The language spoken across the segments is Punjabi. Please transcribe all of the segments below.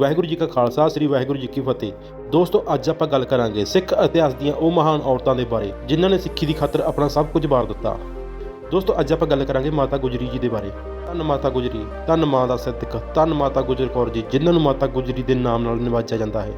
ਵਾਹਿਗੁਰੂ ਜੀ ਕਾ ਖਾਲਸਾ, ਸ੍ਰੀ ਵਾਹਿਗੁਰੂ ਜੀ ਕੀ ਫਤਿਹ। ਦੋਸਤੋ, ਅੱਜ ਆਪਾਂ ਗੱਲ ਕਰਾਂਗੇ ਸਿੱਖ ਇਤਿਹਾਸ ਦੀਆਂ ਉਹ ਮਹਾਨ ਔਰਤਾਂ ਦੇ ਬਾਰੇ, ਜਿਨ੍ਹਾਂ ਨੇ ਸਿੱਖੀ ਦੀ ਖਾਤਰ ਆਪਣਾ ਸਭ ਕੁਝ ਵਾਰ ਦਿੱਤਾ। ਦੋਸਤੋ, ਅੱਜ ਆਪਾਂ ਗੱਲ ਕਰਾਂਗੇ ਮਾਤਾ ਗੁਜਰੀ ਜੀ ਦੇ ਬਾਰੇ। ਧੰਨ ਮਾਤਾ ਗੁਜਰੀ, ਧੰਨ ਮਾਂ ਦਾ ਸਿੱਧਕ, ਧੰਨ ਮਾਤਾ ਗੁਜਰ ਕੌਰ ਜੀ, ਜਿਨ੍ਹਾਂ ਨੂੰ ਮਾਤਾ ਗੁਜਰੀ ਦੇ ਨਾਮ ਨਾਲ ਨਿਵਾਜਿਆ ਜਾਂਦਾ ਹੈ।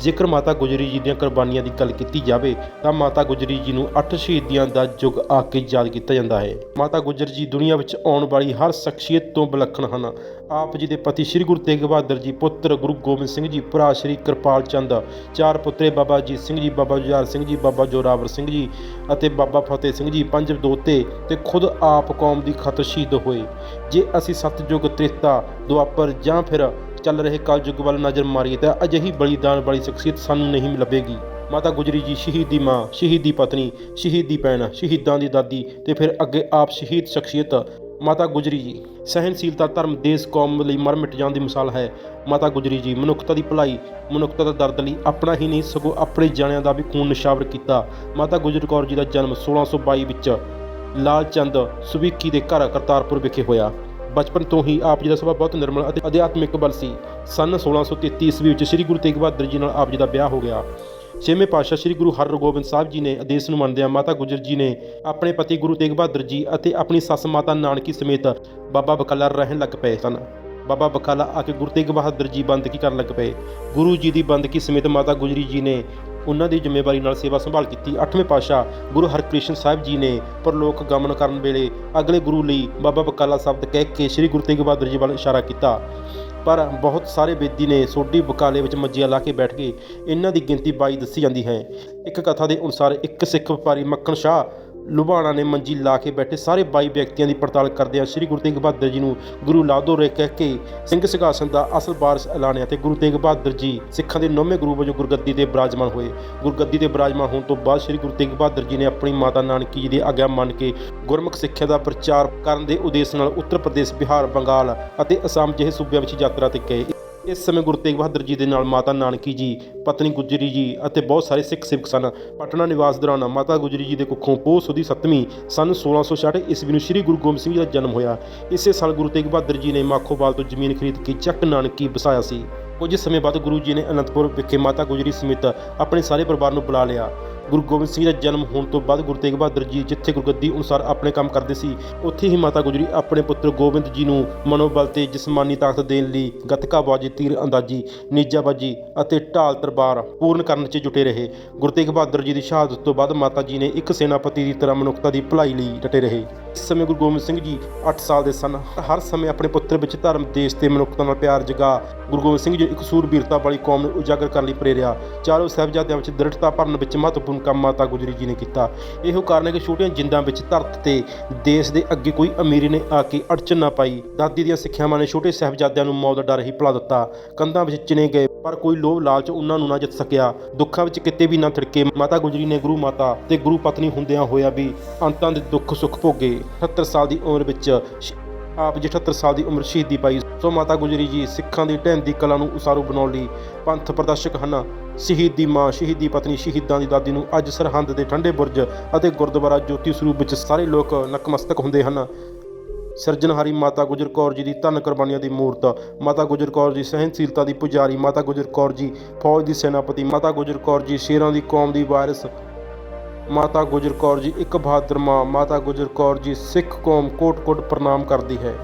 ਜੇਕਰ ਮਾਤਾ ਗੁਜਰੀ ਜੀ ਦੀਆਂ ਕੁਰਬਾਨੀਆਂ ਦੀ ਗੱਲ ਕੀਤੀ ਜਾਵੇ, ਤਾਂ ਮਾਤਾ ਗੁਜਰੀ ਜੀ ਨੂੰ ਅੱਠ ਸ਼ਹੀਦੀਆਂ ਦਾ ਯੁੱਗ ਆ ਕੇ ਯਾਦ ਕੀਤਾ ਜਾਂਦਾ ਹੈ। ਮਾਤਾ ਗੁਜਰ ਜੀ ਦੁਨੀਆ ਵਿੱਚ ਆਉਣ ਵਾਲੀ ਹਰ ਸ਼ਖਸੀਅਤ ਤੋਂ ਵਿਲੱਖਣ ਹਨ। ਆਪ ਜੀ ਦੇ ਪਤੀ ਸ੍ਰੀ ਗੁਰੂ ਤੇਗ ਬਹਾਦਰ ਜੀ, ਪੁੱਤਰ ਗੁਰੂ ਗੋਬਿੰਦ ਸਿੰਘ ਜੀ, ਭਰਾ ਸ੍ਰੀ ਕਿਰਪਾਲ ਚੰਦ, ਚਾਰ ਪੁੱਤਰੇ ਬਾਬਾ ਜੀਤ ਸਿੰਘ ਜੀ, ਬਾਬਾ ਜੁਝਾਰ ਸਿੰਘ ਜੀ, ਬਾਬਾ ਜੋਰਾਵਰ ਸਿੰਘ ਜੀ ਅਤੇ ਬਾਬਾ ਫਤਿਹ ਸਿੰਘ ਜੀ, ਪੰਜ ਦੋਤੇ ਤੇ ਖੁਦ ਆਪ ਕੌਮ ਦੀ ਖਾਤਰ ਸ਼ਹੀਦ ਹੋਏ। ਜੇ ਅਸੀਂ ਸਤਜੁਗ ਤ੍ਰੇਤਾ, ਦੁਆਪਰ ਜਾਂ ਫਿਰ ਚੱਲ ਰਹੇ ਕਲਯੁਗ ਵੱਲ ਨਜ਼ਰ ਮਾਰੀਏ ਤਾਂ ਅਜਿਹੀ ਬਲੀਦਾਨ ਵਾਲੀ ਸ਼ਖਸੀਅਤ ਸਾਨੂੰ ਨਹੀਂ ਲੱਭੇਗੀ। ਮਾਤਾ ਗੁਜਰੀ ਜੀ, ਸ਼ਹੀਦੀ ਮਾਂ, ਸ਼ਹੀਦੀ ਪਤਨੀ, ਸ਼ਹੀਦੀ ਭੈਣ, ਸ਼ਹੀਦਾਂ ਦੀ ਦਾਦੀ ਤੇ ਫਿਰ ਅੱਗੇ ਆਪ ਸ਼ਹੀਦ ਸ਼ਖਸੀਅਤ ਮਾਤਾ ਗੁਜਰੀ ਜੀ। ਸਹਿਨਸ਼ੀਲਤਾ ਧਰਮ, ਦੇਸ਼, ਕੌਮ ਲਈ ਮਰ ਮਿਟ ਜਾਣ ਦੀ ਮਿਸਾਲ ਹੈ। ਮਾਤਾ ਗੁਜਰੀ ਜੀ, ਮਨੁੱਖਤਾ ਦੀ ਭਲਾਈ, ਮਨੁੱਖਤਾ ਦਾ ਦਰਦ ਲਈ ਆਪਣਾ ਹੀ ਨਹੀਂ, ਸਗੋਂ ਆਪਣੇ ਜਾਣਿਆਂ ਦਾ ਵੀ ਖੂਨ ਨਿਸ਼ਾਵਰ ਕੀਤਾ। ਮਾਤਾ ਗੁਜਰ ਕੌਰ ਜੀ ਦਾ ਜਨਮ 1622 ਵਿੱਚ ਲਾਲ ਚੰਦ ਸੁਵੀਕੀ ਦੇ ਘਰ ਕਰਤਾਰਪੁਰ ਵਿਖੇ ਹੋਇਆ। ਬਚਪਨ ਤੋਂ ਹੀ ਆਪ ਜੀ ਦਾ ਸੁਭਾਅ ਬਹੁਤ ਨਿਰਮਲ ਅਤੇ ਅਧਿਆਤਮਿਕ ਬਲ ਸੀ। ਸਨ 1633 ਈਸਵੀ ਵਿੱਚ ਸ੍ਰੀ ਗੁਰੂ ਤੇਗ ਬਹਾਦਰ ਜੀ ਨਾਲ ਆਪ ਜੀ ਦਾ ਵਿਆਹ ਹੋ ਗਿਆ। ਛੇਵੇਂ ਪਾਤਸ਼ਾਹ ਸ੍ਰੀ ਗੁਰੂ ਹਰਗੋਬਿੰਦ ਸਾਹਿਬ ਜੀ ਨੇ ਆਦੇਸ਼ ਨੂੰ ਮੰਨਦਿਆਂ ਮਾਤਾ ਗੁਜਰ ਜੀ ਨੇ ਆਪਣੇ ਪਤੀ ਗੁਰੂ ਤੇਗ ਬਹਾਦਰ ਜੀ ਅਤੇ ਆਪਣੀ ਸੱਸ ਮਾਤਾ ਨਾਨਕੀ ਸਮੇਤ ਬਾਬਾ ਬਕਾਲਾ ਰਹਿਣ ਲੱਗ ਪਏ ਸਨ। ਬਾਬਾ ਬਕਾਲਾ ਆ ਕੇ ਗੁਰੂ ਤੇਗ ਬਹਾਦਰ ਜੀ ਬੰਦਗੀ ਕਰਨ ਲੱਗ ਪਏ। ਗੁਰੂ ਜੀ ਦੀ ਬੰਦਗੀ ਸਮੇਤ ਮਾਤਾ ਗੁਜਰੀ ਜੀ ਨੇ ਉਹਨਾਂ ਦੀ ਜ਼ਿੰਮੇਵਾਰੀ ਨਾਲ ਸੇਵਾ ਸੰਭਾਲ ਕੀਤੀ। 8ਵੇਂ ਪਾਤਸ਼ਾਹ ਗੁਰੂ ਹਰਕ੍ਰਿਸ਼ਨ ਸਾਹਿਬ ਜੀ ਨੇ ਪਰਲੋਕ ਗਮਨ ਕਰਨ ਵੇਲੇ ਅਗਲੇ ਗੁਰੂ ਲਈ ਬਾਬਾ ਬਕਾਲਾ ਸ਼ਬਦ ਕਹਿ ਕੇ ਸ੍ਰੀ ਗੁਰੂ ਤੇਗ ਬਹਾਦਰ ਜੀ ਵੱਲ ਇਸ਼ਾਰਾ ਕੀਤਾ। ਪਰ ਬਹੁਤ ਸਾਰੇ ਬੇਦੀ ਨੇ ਸੋਢੀ ਬਕਾਲੇ ਵਿੱਚ ਮੱਜੀਆਂ ਲਾ ਕੇ ਬੈਠ ਗਏ ਇਹਨਾਂ ਦੀ ਗਿਣਤੀ 22 ਦੱਸੀ ਜਾਂਦੀ ਹੈ। ਇੱਕ ਕਥਾ ਦੇ ਅਨੁਸਾਰ ਇੱਕ ਸਿੱਖ ਵਪਾਰੀ ਮੱਖਣ ਸ਼ਾਹ ਲੁਬਾਣਾ ਨੇ ਮੰਜੀ ਲਾ ਕੇ ਬੈਠੇ ਸਾਰੇ 22 ਵਿਅਕਤੀਆਂ ਦੀ ਪੜਤਾਲ ਕਰਦਿਆਂ ਸ੍ਰੀ ਗੁਰੂ ਤੇਗ ਬਹਾਦਰ ਜੀ ਨੂੰ ਗੁਰੂ ਲਾਧੋ ਰੇ ਕਹਿ ਕੇ ਸਿੰਘ ਸਿੰਘਾਸਨ ਦਾ ਅਸਲ ਵਾਰਸ ਐਲਾਨਿਆ ਤੇ ਗੁਰੂ ਤੇਗ ਬਹਾਦਰ ਜੀ ਸਿੱਖਾਂ ਦੇ ਨੌਵੇਂ ਗੁਰੂ ਵਜੋਂ ਗੁਰਗੱਦੀ ਤੇ ਬਿਰਾਜਮਾਨ ਹੋਏ। ਗੁਰਗੱਦੀ ਤੇ ਬਿਰਾਜਮਾਨ ਹੋਣ ਤੋਂ ਬਾਅਦ ਸ੍ਰੀ ਗੁਰੂ ਤੇਗ ਬਹਾਦਰ ਜੀ ਨੇ ਆਪਣੀ ਮਾਤਾ ਨਾਨਕੀ ਜੀ ਦੀ ਆਗਿਆ ਮੰਨ ਕੇ ਗੁਰਮੁਖ ਸਿੱਖਿਆ ਦਾ ਪ੍ਰਚਾਰ ਕਰਨ ਦੇ ਉਦੇਸ਼ ਨਾਲ ਉੱਤਰ ਪ੍ਰਦੇਸ਼, ਬਿਹਾਰ, ਬੰਗਾਲ ਅਤੇ ਅਸਾਮ ਜਿਹੇ ਸੂਬਿਆਂ ਵਿੱਚ ਯਾਤਰਾ ਤੇ ਗਏ। ਇਸ ਸਮੇਂ ਗੁਰੂ ਤੇਗ ਬਹਾਦਰ ਜੀ ਦੇ ਨਾਲ ਮਾਤਾ ਨਾਨਕੀ ਜੀ, ਪਤਨੀ ਗੁਜਰੀ ਜੀ ਅਤੇ ਬਹੁਤ ਸਾਰੇ ਸਿੱਖ ਸਿੱਖ ਸਨ। ਪਟਨਾ ਨਿਵਾਸ ਦੌਰਾਨ ਮਾਤਾ ਗੁਜਰੀ ਜੀ ਦੇ ਕੁੱਖੋਂ ਪੋਹ ਸੁਦੀ 7ਵੀਂ ਸਨ 1666 ਈਸਵੀ ਨੂੰ ਸ੍ਰੀ ਗੁਰੂ ਗੋਬਿੰਦ ਸਿੰਘ ਜੀ ਦਾ ਜਨਮ ਹੋਇਆ। ਇਸੇ ਸਾਲ ਗੁਰੂ ਤੇਗ ਬਹਾਦਰ ਜੀ ਨੇ ਮਾਖੋਵਾਲ ਤੋਂ ਜ਼ਮੀਨ ਖਰੀਦ ਕੇ ਚੱਕ ਨਾਨਕੀ ਵਸਾਇਆ ਸੀ। ਕੁਝ ਸਮੇਂ ਬਾਅਦ ਗੁਰੂ ਜੀ ਨੇ ਅਨੰਦਪੁਰ ਵਿਖੇ ਮਾਤਾ ਗੁਜਰੀ ਸਮੇਤ ਆਪਣੇ ਸਾਰੇ ਪਰਿਵਾਰ ਨੂੰ ਬੁਲਾ ਲਿਆ। ਗੁਰੂ ਗੋਬਿੰਦ ਸਿੰਘ ਦਾ ਜਨਮ ਹੋਣ ਤੋਂ ਬਾਅਦ ਗੁਰੂ ਤੇਗ ਬਹਾਦਰ ਜੀ ਜਿੱਥੇ ਗੁਰਗੱਦੀ ਅਨੁਸਾਰ ਆਪਣੇ ਕੰਮ ਕਰਦੇ ਸੀ, ਉੱਥੇ ਹੀ ਮਾਤਾ ਗੁਜਰੀ ਆਪਣੇ ਪੁੱਤਰ ਗੋਬਿੰਦ ਜੀ ਨੂੰ ਮਨੋਬਲ ਤੇ ਜਿਸਮਾਨੀ ਤਾਕਤ ਦੇਣ ਲਈ ਗੱਤਕਾਬਾਜੀ ਤੀਰ ਅੰਦਾਜ਼ੀ ਨੀਜਾਬਾਜੀ ਅਤੇ ਢਾਲ ਤਲਵਾਰ ਪੂਰਨ ਕਰਨ 'ਚ ਜੁਟੇ ਰਹੇ। ਗੁਰੂ ਤੇਗ ਬਹਾਦਰ ਜੀ ਦੀ ਸ਼ਹਾਦਤ ਤੋਂ ਬਾਅਦ ਮਾਤਾ ਜੀ ਨੇ ਇੱਕ ਸੈਨਾਪਤੀ ਦੀ ਤਰ੍ਹਾਂ ਮਨੁੱਖਤਾ ਦੀ ਭਲਾਈ ਲਈ ਡਟੇ ਰਹੇ। ਇਸ ਸਮੇਂ ਗੁਰੂ ਗੋਬਿੰਦ ਸਿੰਘ ਜੀ 8 ਸਾਲ ਦੇ ਸਨ। ਹਰ ਸਮੇਂ ਆਪਣੇ ਪੁੱਤਰ ਵਿੱਚ ਧਰਮ, ਦੇਸ਼ ਤੇ ਮਨੁੱਖਤਾ ਨਾਲ ਪਿਆਰ ਜਗਾ ਗੁਰੂ ਗੋਬਿੰਦ ਸਿੰਘ ਜੀ ਇੱਕ ਸੂਰਬੀਰਤਾ ਵਾਲੀ ਕੌਮ ਨੂੰ ਉਜਾਗਰ ਕਰਨ ਲਈ ਪ੍ਰੇਰਿਆ। ਚਾਰੋਂ ਸਾਹਿਬਜ਼ਾਦਿਆਂ ਵਿੱਚ ਦ੍ਰਿੜਤਾ ਭਰਨ ਵਿੱਚ ਮਹੱਤਵਪੂਰਨ ਕੰਮ ਮਾਤਾ ਗੁਜਰੀ ਜੀ ਨੇ ਕੀਤਾ। ਇਹੋ ਕਾਰਨ ਹੈ ਕਿ ਛੋਟੀਆਂ ਜਿੰਦਾਂ ਵਿੱਚ ਧਰਤ ਤੇ ਦੇਸ਼ ਦੇ ਅੱਗੇ ਕੋਈ ਅਮੀਰੀ ਨੇ ਆ ਕੇ ਅੜਚਨ ਨਾ ਪਾਈ। ਦਾਦੀ ਦੀਆਂ ਸਿੱਖਿਆਵਾਂ ਨੇ ਛੋਟੇ ਸਾਹਿਬਜ਼ਾਦਿਆਂ ਨੂੰ ਮੌਤ ਦਾ ਡਰ ਹੀ ਭੁਲਾ ਦਿੱਤਾ। ਕੰਧਾਂ ਵਿੱਚ ਚਿਣੇ ਗਏ, ਪਰ ਕੋਈ ਲੋਭ ਲਾਲਚ ਉਹਨਾਂ ਨੂੰ ਨਾ ਜਿੱਤ ਸਕਿਆ। ਦੁੱਖਾਂ ਵਿੱਚ ਕਿਤੇ ਵੀ ਨਾ ਥਿੜਕੇ, ਮਾਤਾ ਗੁਜਰੀ ਨੇ ਗੁਰੂ ਮਾਤਾ ਤੇ ਗੁਰੂ ਪਤਨੀ ਹੁੰਦਿਆਂ ਹੋਇਆ ਵੀ ਅੰਤਾਂ ਦੇ ਦੁੱਖ ਸੁੱਖ ਭੋਗੇ। 78 ਸਾਲ ਦੀ ਉਮਰ ਵਿੱਚ ਸ਼- ਆਪ ਜੀ 78 ਸਾਲ ਦੀ ਉਮਰ ਸ਼ਹੀਦੀ ਪਾਈ। ਸੋ ਮਾਤਾ ਗੁਜਰੀ ਜੀ ਸਿੱਖਾਂ ਦੀ ਢਹਿੰਦੀ ਕਲਾ ਨੂੰ ਉਸਾਰੂ ਬਣਾਉਣ ਲਈ ਪੰਥ ਪ੍ਰਦਰਸ਼ਕ ਹਨ। ਸ਼ਹੀਦ ਦੀ ਮਾਂ, ਸ਼ਹੀਦੀ ਪਤਨੀ, ਸ਼ਹੀਦਾਂ ਦੀ ਦਾਦੀ ਨੂੰ ਅੱਜ ਸਰਹੰਦ ਦੇ ਠੰਡੇ ਬੁਰਜ ਅਤੇ ਗੁਰਦੁਆਰਾ ਜੋਤੀ ਸਰੂਪ ਵਿੱਚ ਸਾਰੇ ਲੋਕ ਨਕਮਸਤਕ ਹੁੰਦੇ ਹਨ। ਸਿਰਜਣਹਾਰੀ ਮਾਤਾ ਗੁਜਰ ਕੌਰ ਜੀ ਦੀ ਧੰਨ ਕੁਰਬਾਨੀਆਂ ਦੀ ਮੂਰਤ, ਮਾਤਾ ਗੁਜਰ ਕੌਰ ਜੀ ਸਹਿਨਸ਼ੀਲਤਾ ਦੀ ਪੁਜਾਰੀ, ਮਾਤਾ ਗੁਜਰ ਕੌਰ ਜੀ ਫੌਜ ਦੀ ਸੈਨਾਪਤੀ, ਮਾਤਾ ਗੁਜਰ ਕੌਰ ਜੀ ਸ਼ੇਰਾਂ ਦੀ ਕੌਮ ਦੀ ਵਾਰਿਸ ਮਾਤਾ ਗੁਜਰ ਕੌਰ ਜੀ, ਇੱਕ ਬਹਾਦਰ ਮਾਂ, ਮਾਤਾ ਗੁਜਰ ਕੌਰ ਜੀ ਸਿੱਖ ਕੌਮ ਕੋਟ-ਕੋਟ ਪ੍ਰਣਾਮ ਕਰਦੀ ਹੈ।